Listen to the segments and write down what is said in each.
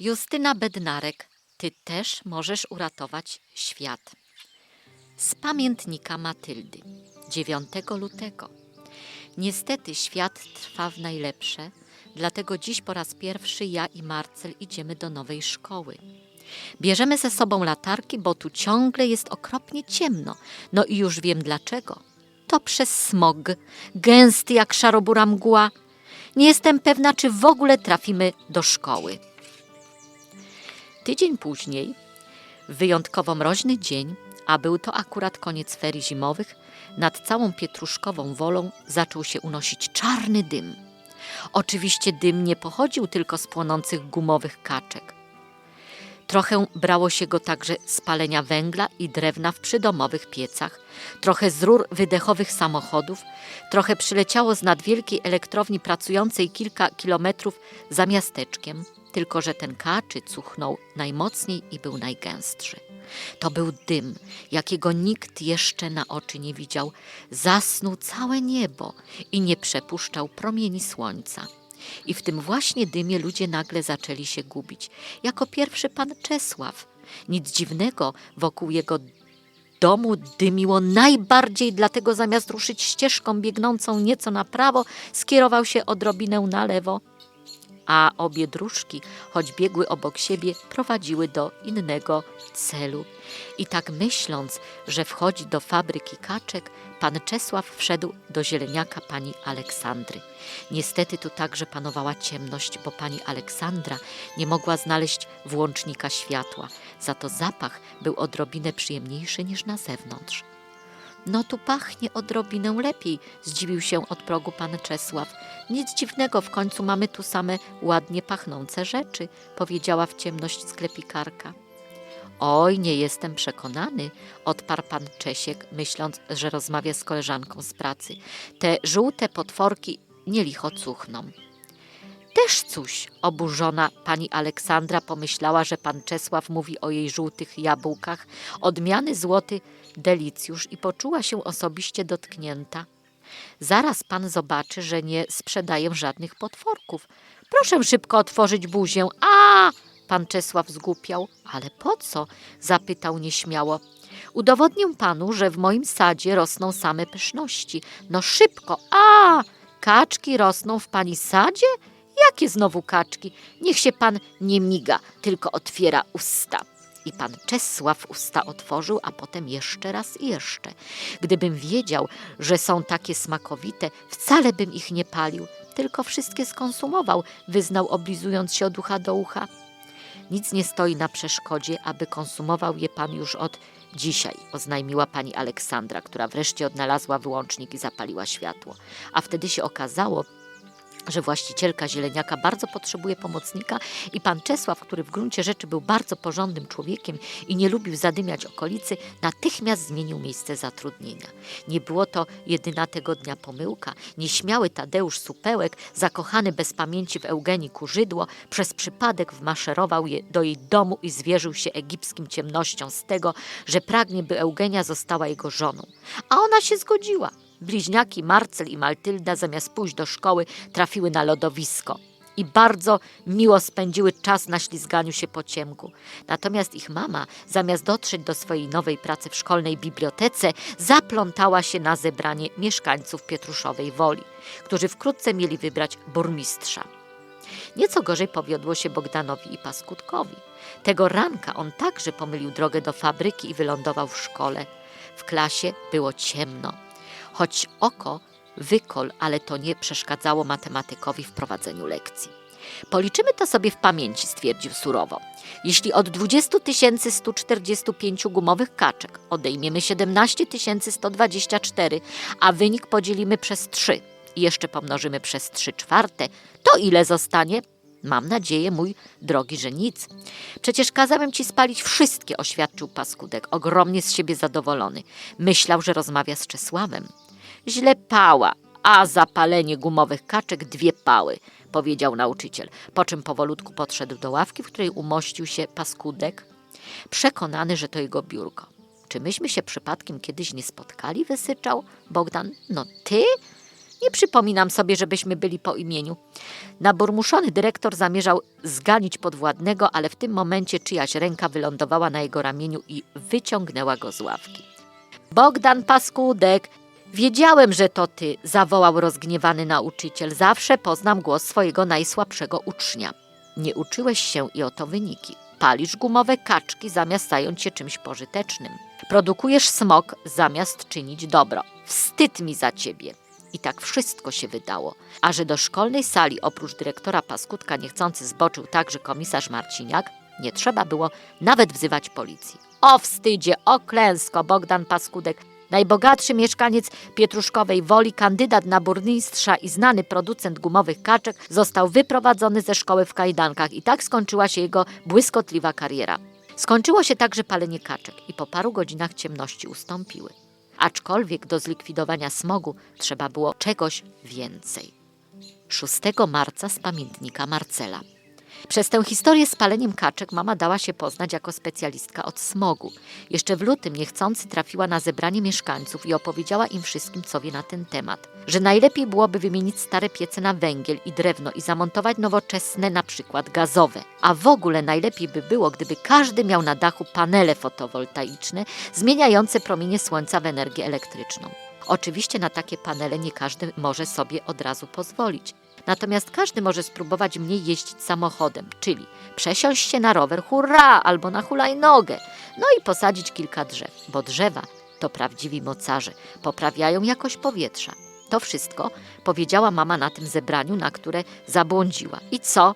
Justyna Bednarek, ty też możesz uratować świat. Z pamiętnika Matyldy, 9 lutego. Niestety świat trwa w najlepsze, dlatego dziś po raz pierwszy ja i Marcel idziemy do nowej szkoły. Bierzemy ze sobą latarki, bo tu ciągle jest okropnie ciemno. No i już wiem dlaczego. To przez smog, gęsty jak szarobura mgła. Nie jestem pewna, czy w ogóle trafimy do szkoły. Tydzień później, wyjątkowo mroźny dzień, a był to akurat koniec ferii zimowych, nad całą Pietruszkową Wolą zaczął się unosić czarny dym. Oczywiście dym nie pochodził tylko z płonących gumowych kaczek. Trochę brało się go także z palenia węgla i drewna w przydomowych piecach, trochę z rur wydechowych samochodów, trochę przyleciało z nadwielkiej elektrowni pracującej kilka kilometrów za miasteczkiem, tylko że ten kaczy cuchnął najmocniej i był najgęstszy. To był dym, jakiego nikt jeszcze na oczy nie widział. Zasnuł całe niebo i nie przepuszczał promieni słońca. I w tym właśnie dymie ludzie nagle zaczęli się gubić. Jako pierwszy pan Czesław. Nic dziwnego, wokół jego domu dymiło najbardziej, dlatego zamiast ruszyć ścieżką biegnącą nieco na prawo, skierował się odrobinę na lewo. A obie dróżki, choć biegły obok siebie, prowadziły do innego celu. I tak myśląc, że wchodzi do fabryki kaczek, pan Czesław wszedł do zieleniaka pani Aleksandry. Niestety tu także panowała ciemność, bo pani Aleksandra nie mogła znaleźć włącznika światła. Za to zapach był odrobinę przyjemniejszy niż na zewnątrz. No tu pachnie odrobinę lepiej, zdziwił się od progu pan Czesław. Nic dziwnego, w końcu mamy tu same ładnie pachnące rzeczy, powiedziała w ciemność sklepikarka. Oj, nie jestem przekonany, odparł pan Czesiek, myśląc, że rozmawia z koleżanką z pracy. Te żółte potworki nie licho cuchną. Też coś, oburzona pani Aleksandra pomyślała, że pan Czesław mówi o jej żółtych jabłkach, odmiany złoty delicjusz i poczuła się osobiście dotknięta. Zaraz pan zobaczy, że nie sprzedaję żadnych potworków. Proszę szybko otworzyć buzię. A! Pan Czesław zgłupiał. Ale po co? zapytał nieśmiało. Udowodnię panu, że w moim sadzie rosną same pyszności. No szybko. A! Kaczki rosną w pani sadzie? Jakie znowu kaczki? Niech się pan nie miga, tylko otwiera usta. I pan Czesław usta otworzył, a potem jeszcze raz i jeszcze. Gdybym wiedział, że są takie smakowite, wcale bym ich nie palił, tylko wszystkie skonsumował, wyznał oblizując się od ucha do ucha. Nic nie stoi na przeszkodzie, aby konsumował je pan już od dzisiaj, oznajmiła pani Aleksandra, która wreszcie odnalazła wyłącznik i zapaliła światło. A wtedy się okazało, że właścicielka zieleniaka bardzo potrzebuje pomocnika i pan Czesław, który w gruncie rzeczy był bardzo porządnym człowiekiem i nie lubił zadymiać okolicy, natychmiast zmienił miejsce zatrudnienia. Nie było to jedyna tego dnia pomyłka. Nieśmiały Tadeusz Supełek, zakochany bez pamięci w Eugenii Kurzydło, przez przypadek wmaszerował je do jej domu i zwierzył się egipskim ciemnościom z tego, że pragnie, by Eugenia została jego żoną. A ona się zgodziła. Bliźniaki Marcel i Maltylda zamiast pójść do szkoły trafiły na lodowisko i bardzo miło spędziły czas na ślizganiu się po ciemku. Natomiast ich mama, zamiast dotrzeć do swojej nowej pracy w szkolnej bibliotece, zaplątała się na zebranie mieszkańców Pietruszowej Woli, którzy wkrótce mieli wybrać burmistrza. Nieco gorzej powiodło się Bogdanowi i Paskutkowi. Tego ranka on także pomylił drogę do fabryki i wylądował w szkole. W klasie było ciemno choć oko wykol, ale to nie przeszkadzało matematykowi w prowadzeniu lekcji. Policzymy to sobie w pamięci, stwierdził surowo. Jeśli od 20 145 gumowych kaczek odejmiemy 17 124, a wynik podzielimy przez 3 i jeszcze pomnożymy przez 3 czwarte, to ile zostanie? Mam nadzieję, mój drogi, że nic. Przecież kazałem ci spalić wszystkie, oświadczył Paskudek, ogromnie z siebie zadowolony. Myślał, że rozmawia z Czesławem. Źle pała, a zapalenie gumowych kaczek dwie pały, powiedział nauczyciel, po czym powolutku podszedł do ławki, w której umościł się Paskudek, przekonany, że to jego biurko. Czy myśmy się przypadkiem kiedyś nie spotkali? wysyczał Bogdan. No ty? Nie przypominam sobie, żebyśmy byli po imieniu. Naburmuszony dyrektor zamierzał zganić podwładnego, ale w tym momencie czyjaś ręka wylądowała na jego ramieniu i wyciągnęła go z ławki. Bogdan Paskudek! Wiedziałem, że to ty, zawołał rozgniewany nauczyciel. Zawsze poznam głos swojego najsłabszego ucznia. Nie uczyłeś się i oto wyniki. Palisz gumowe kaczki zamiast zająć się czymś pożytecznym. Produkujesz smog zamiast czynić dobro. Wstyd mi za ciebie. I tak wszystko się wydało. A że do szkolnej sali oprócz dyrektora Paskutka niechcący zboczył także komisarz Marciniak, nie trzeba było nawet wzywać policji. O wstydzie, o klęsko, Bogdan Paskudek, najbogatszy mieszkaniec Pietruszkowej Woli, kandydat na burmistrza i znany producent gumowych kaczek, został wyprowadzony ze szkoły w kajdankach i tak skończyła się jego błyskotliwa kariera. Skończyło się także palenie kaczek i po paru godzinach ciemności ustąpiły. Aczkolwiek do zlikwidowania smogu trzeba było czegoś więcej. 6 marca z pamiętnika Marcela. Przez tę historię z paleniem kaczek mama dała się poznać jako specjalistka od smogu. Jeszcze w lutym niechcący trafiła na zebranie mieszkańców i opowiedziała im wszystkim, co wie na ten temat. Że najlepiej byłoby wymienić stare piece na węgiel i drewno i zamontować nowoczesne, na przykład gazowe. A w ogóle najlepiej by było, gdyby każdy miał na dachu panele fotowoltaiczne zmieniające promienie słońca w energię elektryczną. Oczywiście na takie panele nie każdy może sobie od razu pozwolić. Natomiast każdy może spróbować mniej jeździć samochodem, czyli przesiąść się na rower, hurra, albo na hulajnogę, no i posadzić kilka drzew, bo drzewa to prawdziwi mocarze, poprawiają jakość powietrza. To wszystko powiedziała mama na tym zebraniu, na które zabłądziła. I co?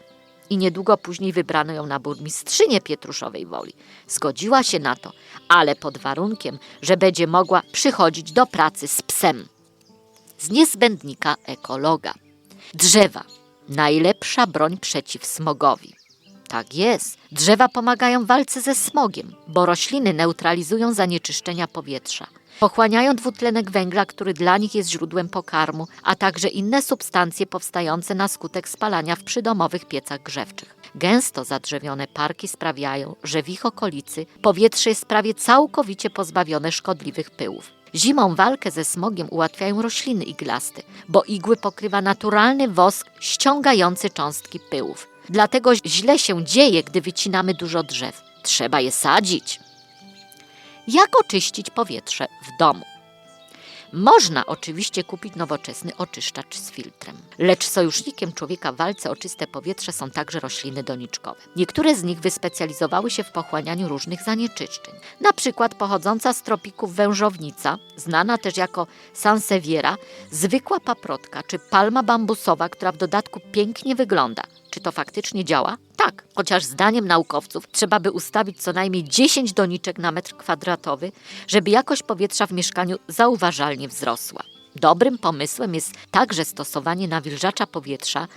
I niedługo później wybrano ją na burmistrzynię Pietruszowej Woli. Zgodziła się na to, ale pod warunkiem, że będzie mogła przychodzić do pracy z psem. Z niezbędnika ekologa. Drzewa. Najlepsza broń przeciw smogowi. Tak jest. Drzewa pomagają w walce ze smogiem, bo rośliny neutralizują zanieczyszczenia powietrza. Pochłaniają dwutlenek węgla, który dla nich jest źródłem pokarmu, a także inne substancje powstające na skutek spalania w przydomowych piecach grzewczych. Gęsto zadrzewione parki sprawiają, że w ich okolicy powietrze jest prawie całkowicie pozbawione szkodliwych pyłów. Zimą walkę ze smogiem ułatwiają rośliny iglaste, bo igły pokrywa naturalny wosk ściągający cząstki pyłów. Dlatego źle się dzieje, gdy wycinamy dużo drzew. Trzeba je sadzić. Jak oczyścić powietrze w domu? Można oczywiście kupić nowoczesny oczyszczacz z filtrem, lecz sojusznikiem człowieka w walce o czyste powietrze są także rośliny doniczkowe. Niektóre z nich wyspecjalizowały się w pochłanianiu różnych zanieczyszczeń, na przykład pochodząca z tropików wężownica, znana też jako sanseviera, zwykła paprotka czy palma bambusowa, która w dodatku pięknie wygląda. Czy to faktycznie działa? Tak, chociaż zdaniem naukowców trzeba by ustawić co najmniej 10 doniczek na metr kwadratowy, żeby jakość powietrza w mieszkaniu zauważalnie wzrosła. Dobrym pomysłem jest także stosowanie nawilżacza powietrza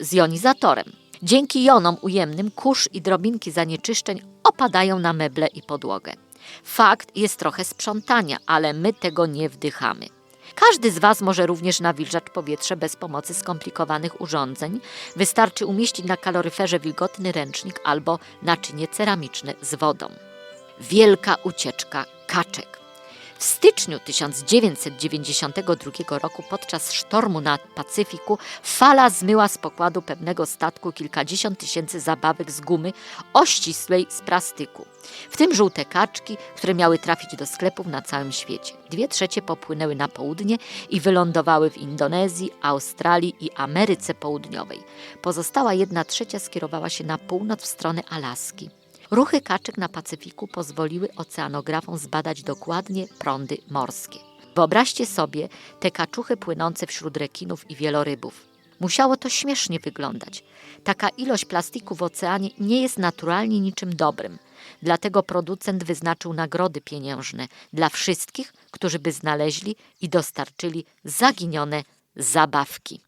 z jonizatorem. Dzięki jonom ujemnym kurz i drobinki zanieczyszczeń opadają na meble i podłogę. Fakt jest trochę sprzątania, ale my tego nie wdychamy. Każdy z Was może również nawilżać powietrze bez pomocy skomplikowanych urządzeń. Wystarczy umieścić na kaloryferze wilgotny ręcznik albo naczynie ceramiczne z wodą. Wielka ucieczka kaczek. W styczniu 1992 roku podczas sztormu na Pacyfiku fala zmyła z pokładu pewnego statku kilkadziesiąt tysięcy zabawek z gumy o ścisłej z plastyku. W tym żółte kaczki, które miały trafić do sklepów na całym świecie. Dwie trzecie popłynęły na południe i wylądowały w Indonezji, Australii i Ameryce Południowej. Pozostała jedna trzecia skierowała się na północ w stronę Alaski. Ruchy kaczek na Pacyfiku pozwoliły oceanografom zbadać dokładnie prądy morskie. Wyobraźcie sobie te kaczuchy płynące wśród rekinów i wielorybów. Musiało to śmiesznie wyglądać. Taka ilość plastiku w oceanie nie jest naturalnie niczym dobrym. Dlatego producent wyznaczył nagrody pieniężne dla wszystkich, którzy by znaleźli i dostarczyli zaginione zabawki.